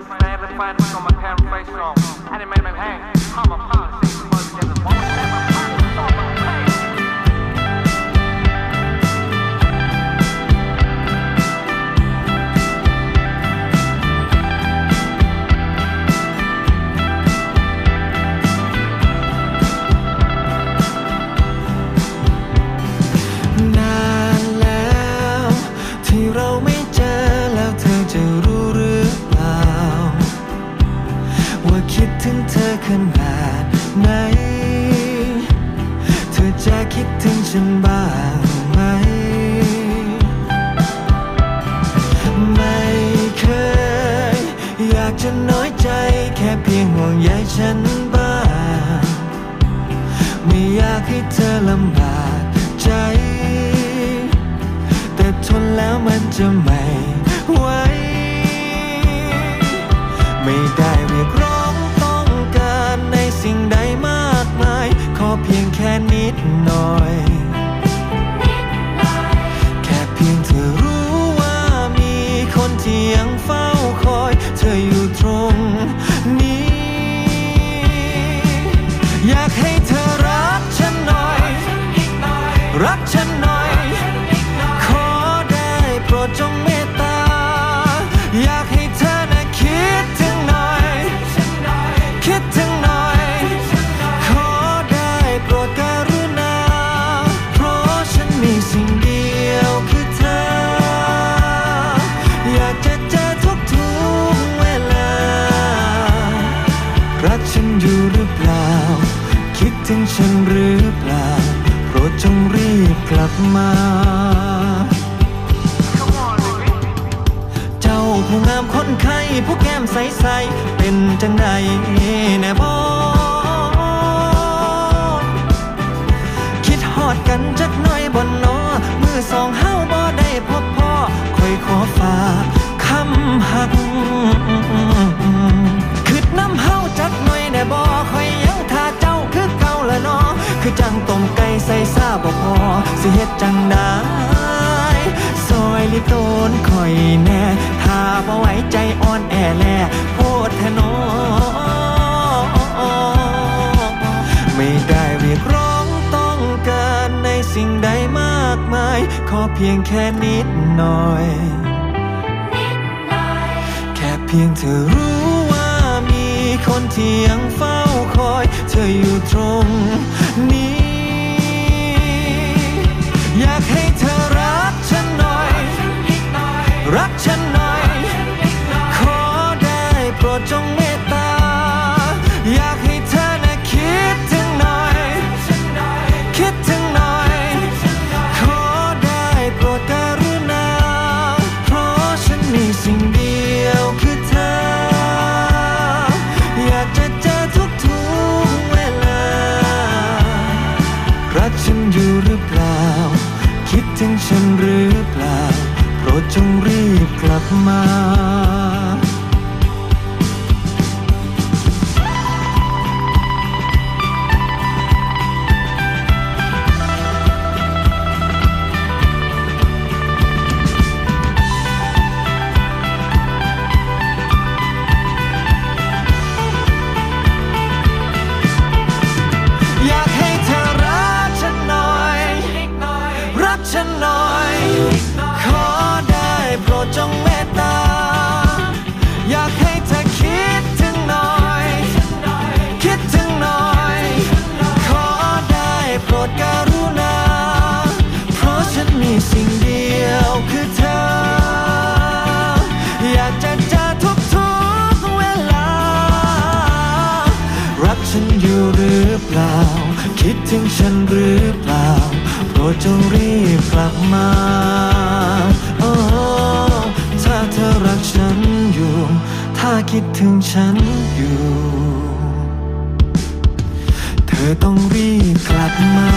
prices, they had to find us on my parent face. นาดไหน เธอจะคิดถึงฉันบ้างไหม ไม่เคย อยากจะน้อยใจแค่เพียงห่วงใยฉันบ้าง ไม่อยากให้เธอลำบากใจ แต่ทนแล้วมันจะไม่ไหว บกลับมา เจ้าผู้งามคนไข้ผู้แก้มใส ๆ เป็นจังใดแน่บ ใส่ซาบ่พอสิเฮ็ดจังได้ซอยลิโตนคอยแน่ถ้าบ่ไหวใจอ่อนแอแลโพดแทนอไม่ได้เรียกร้องต้องการในสิ่งใดมากมาย ขอเพียงแค่นิดหน่อย แค่เพียงเธอรู้ว่ามีคนที่ยังเฝ้าคอย เธออยู่ตรงนี้ อยากให้ กลับมา จะเจอทุกทุกเวลา รักฉันอยู่หรือเปล่า คิดถึงฉันหรือเปล่า โปรดจงรีบกลับมาโอ้ถ้าเธอรักฉันอยู่ ถ้าคิดถึงฉันอยู่ เธอต้องรีบกลับมา